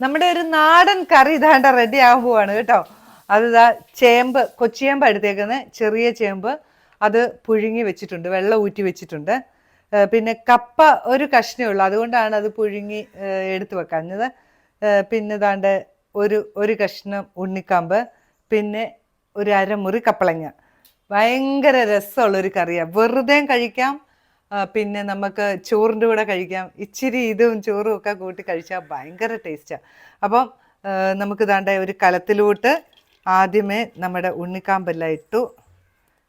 നമ്മുടെ ഒരു നാടൻ കറി ഇതാണ്ട റെഡി ആവുകയാണ് കേട്ടോ. അത് ഇതാ ചേമ്പ് കൊച്ചിയേമ്പ് എടുത്തേക്കുന്നത് ചെറിയ ചേമ്പ്. അത് പുഴുങ്ങി വെച്ചിട്ടുണ്ട്. വെള്ളം ഊറ്റി വെച്ചിട്ടുണ്ട്. പിന്നെ കപ്പ ഒരു കഷ്ണേ ഉള്ളൂ. അതുകൊണ്ടാണ് അത് പുഴുങ്ങി എടുത്തു വെക്കാഞ്ഞത്. പിന്നെ ദാണ്ട് ഒരു ഒരു കഷ്ണം ഉണ്ണിക്കാമ്പ്. പിന്നെ ഒരു അരമുറി കപ്പളങ്ങ. ഭയങ്കര രസമുള്ളൊരു കറിയാണ് വെറുതെ കഴിക്കാം. പിന്നെ നമുക്ക് ചോറിന്റെ കൂടെ കഴിക്കാം. ഇച്ചിരി ഇതും ചോറും ഒക്കെ കൂട്ടി കഴിച്ചാൽ ഭയങ്കര ടേസ്റ്റാണ് അപ്പം നമുക്ക് ദാണ്ട ഒരു കലത്തിലോട്ട് ആദ്യമേ നമ്മുടെ ഉണ്ണിക്കാമ്പെല്ലാം ഇട്ടു.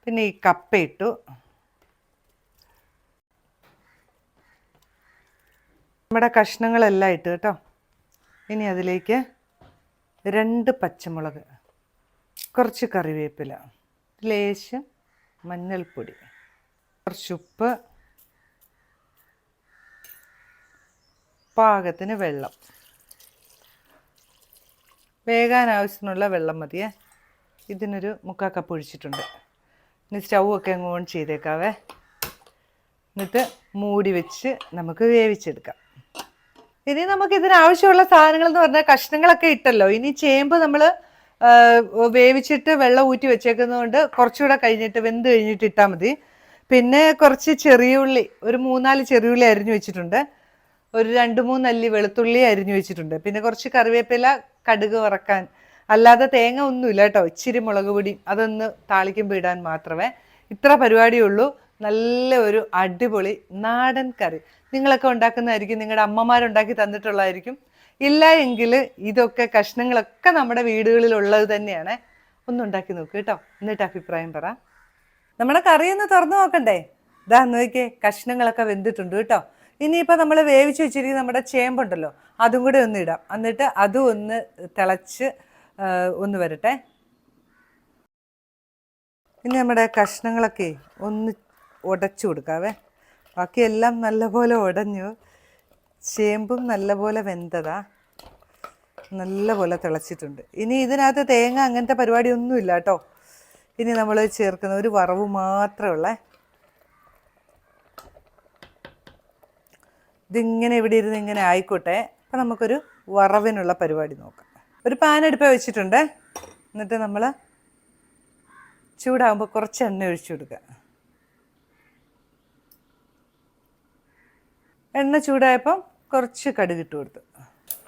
പിന്നെ ഈ കപ്പ ഇട്ടു. നമ്മുടെ കഷ്ണങ്ങളെല്ലാം ഇട്ട് കേട്ടോ. ഇനി അതിലേക്ക് രണ്ട് പച്ചമുളക് കുറച്ച് കറിവേപ്പില ലേശം മഞ്ഞൾപ്പൊടി കുറച്ച് പാകത്തിന് വെള്ളം. വേകാൻ ആവശ്യത്തിനുള്ള വെള്ളം മതിയേ. ഇതിനൊരു മുക്കാൽ കപ്പ് ഒഴിച്ചിട്ടുണ്ട്. ഇനി സ്റ്റൗ ഒക്കെ അങ്ങ് ഓൺ ചെയ്തേക്കാവേ. എന്നിട്ട് മൂടി വെച്ച് നമുക്ക് വേവിച്ചെടുക്കാം. ഇനി നമുക്ക് ഇതിനാവശ്യമുള്ള സാധനങ്ങൾ എന്ന് പറഞ്ഞാൽ കഷ്ണങ്ങളൊക്കെ ഇട്ടല്ലോ. ഇനി ചേമ്പ് നമ്മൾ വേവിച്ചിട്ട് വെള്ളം ഊറ്റി വെച്ചേക്കുന്നതുകൊണ്ട് കുറച്ചുകൂടെ കഴിഞ്ഞിട്ട് വെന്ത് കഴിഞ്ഞിട്ട് ഇട്ടാൽ മതി. പിന്നെ കുറച്ച് ചെറിയ ഉള്ളി ഒരു മൂന്നാൽ ചെറിയ ഉള്ളി അരിഞ്ഞു വെച്ചിട്ടുണ്ട്. ഒരു രണ്ട് മൂന്ന് അല്ലി വെളുത്തുള്ളി അരിഞ്ഞു വെച്ചിട്ടുണ്ട്. പിന്നെ കുറച്ച് കറിവേപ്പില കടുക് വറക്കാൻ. അല്ലാതെ തേങ്ങ ഒന്നുമില്ല കേട്ടോ. ഇച്ചിരി മുളക് പൊടി അതൊന്ന് താളിക്കുമ്പോൾ ഇടാൻ മാത്രമേ ഇത്ര പരിപാടിയുള്ളൂ. നല്ല ഒരു അടിപൊളി നാടൻ കറി. നിങ്ങളൊക്കെ ഉണ്ടാക്കുന്നതായിരിക്കും. നിങ്ങളുടെ അമ്മമാരുണ്ടാക്കി തന്നിട്ടുള്ളതായിരിക്കും. ഇല്ല എങ്കിൽ ഇതൊക്കെ കഷ്ണങ്ങളൊക്കെ നമ്മുടെ വീടുകളിൽ ഉള്ളത് തന്നെയാണ്. ഒന്ന് ഉണ്ടാക്കി നോക്ക് കേട്ടോ. എന്നിട്ട് അഭിപ്രായം പറ. നമ്മുടെ കറിയൊന്ന് തുറന്നു നോക്കണ്ടേ? ഇതാ നോക്കിയേ കഷ്ണങ്ങളൊക്കെ വെന്തിട്ടുണ്ട് കേട്ടോ. ഇനിയിപ്പോൾ നമ്മൾ വേവിച്ച് വെച്ചിരിക്കുന്ന നമ്മുടെ ചേമ്പുണ്ടല്ലോ അതും കൂടെ ഒന്ന് ഇടാം. എന്നിട്ട് അതും ഒന്ന് തിളച്ച് ഒന്ന് വരട്ടെ. ഇനി നമ്മുടെ കഷ്ണങ്ങളൊക്കെ ഒന്ന് ഉടച്ചു കൊടുക്കാവേ. ബാക്കിയെല്ലാം നല്ലപോലെ ഉടഞ്ഞു. ചേമ്പും നല്ലപോലെ വെന്തതാ. നല്ലപോലെ തിളച്ചിട്ടുണ്ട്. ഇനി ഇതിനകത്ത് തേങ്ങ അങ്ങനത്തെ പരിപാടിയൊന്നുമില്ല കേട്ടോ. ഇനി നമ്മൾ ചേർക്കുന്ന ഒരു വറവ് മാത്രമേ ഉള്ളേ. ഇതിങ്ങനെ ഇവിടെ ഇരുന്ന് ഇങ്ങനെ ആയിക്കോട്ടെ. അപ്പം നമുക്കൊരു വറവിനുള്ള പരിപാടി നോക്കാം. ഒരു പാൻ അടുപ്പ വെച്ചിട്ടുണ്ട്. എന്നിട്ട് നമ്മൾ ചൂടാകുമ്പോൾ കുറച്ച് എണ്ണ ഒഴിച്ചു കൊടുക്കുക. എണ്ണ ചൂടായപ്പം കുറച്ച് കടുക് ഇട്ട് കൊടുത്തു.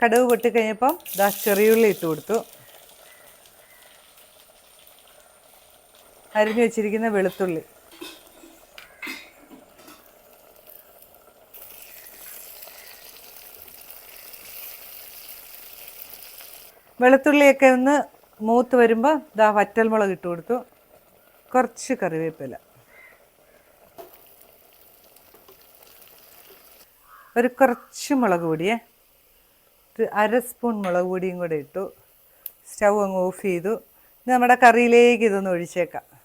കടുക് പൊട്ടിക്കഴിഞ്ഞപ്പം ദാ ചെറിയുള്ളി ഇട്ട് കൊടുത്തു. അരിഞ്ഞു വെച്ചിരിക്കുന്ന വെളുത്തുള്ളി. വെളുത്തുള്ളിയൊക്കെ ഒന്ന് മൂത്ത് വരുമ്പോൾ ഇതാ വറ്റൽമുളക് ഇട്ട് കൊടുത്തു. കുറച്ച് കറിവേപ്പില. ഒരു കുറച്ച് മുളക് പൊടിയേ. ഇത് അര സ്പൂൺ മുളക് പൊടിയും കൂടെ ഇട്ടു. സ്റ്റൗ അങ്ങ് ഓഫ് ചെയ്തു. നമ്മുടെ കറിയിലേക്ക് ഇതൊന്ന് ഒഴിച്ചേക്കാം.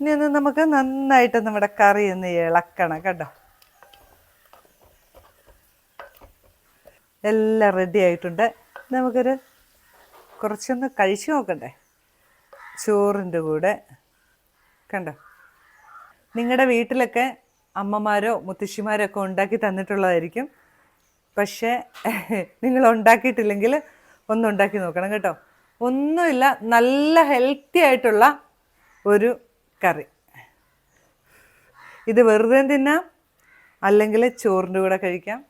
ഇനി ഒന്ന് നമുക്ക് നന്നായിട്ട് നമ്മുടെ കറി ഒന്ന് ഇളക്കണം കേട്ടോ. എല്ലാം റെഡി ആയിട്ടുണ്ട്. നമുക്കൊരു കുറച്ചൊന്ന് കഴിച്ചു നോക്കണ്ടേ? ചോറിന്റെ കൂടെ. കണ്ടോ? നിങ്ങളുടെ വീട്ടിലൊക്കെ അമ്മമാരോ മുത്തശ്ശിമാരോ ഒക്കെ ഉണ്ടാക്കി തന്നിട്ടുള്ളതായിരിക്കും. പക്ഷേ നിങ്ങൾ ഉണ്ടാക്കിയിട്ടില്ലെങ്കിൽ ഒന്നുണ്ടാക്കി നോക്കണം കേട്ടോ. ഒന്നുമില്ല നല്ല ഹെൽത്തി ആയിട്ടുള്ള ഒരു കറി. ഇത് വെറുതെ തിന്നാം അല്ലെങ്കിൽ ചോറിന്റെ കൂടെ കഴിക്കാം.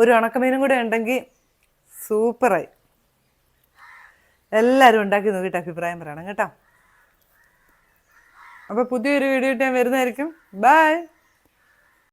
ഒരു ഉണക്കമീനും കൂടെ ഉണ്ടെങ്കിൽ സൂപ്പറായി. എല്ലാവരും ഉണ്ടാക്കി നോക്കിയിട്ട് അഭിപ്രായം പറയണം കേട്ടോ. അപ്പോൾ പുതിയൊരു വീഡിയോ ഞാൻ വരുന്നതായിരിക്കും. ബൈ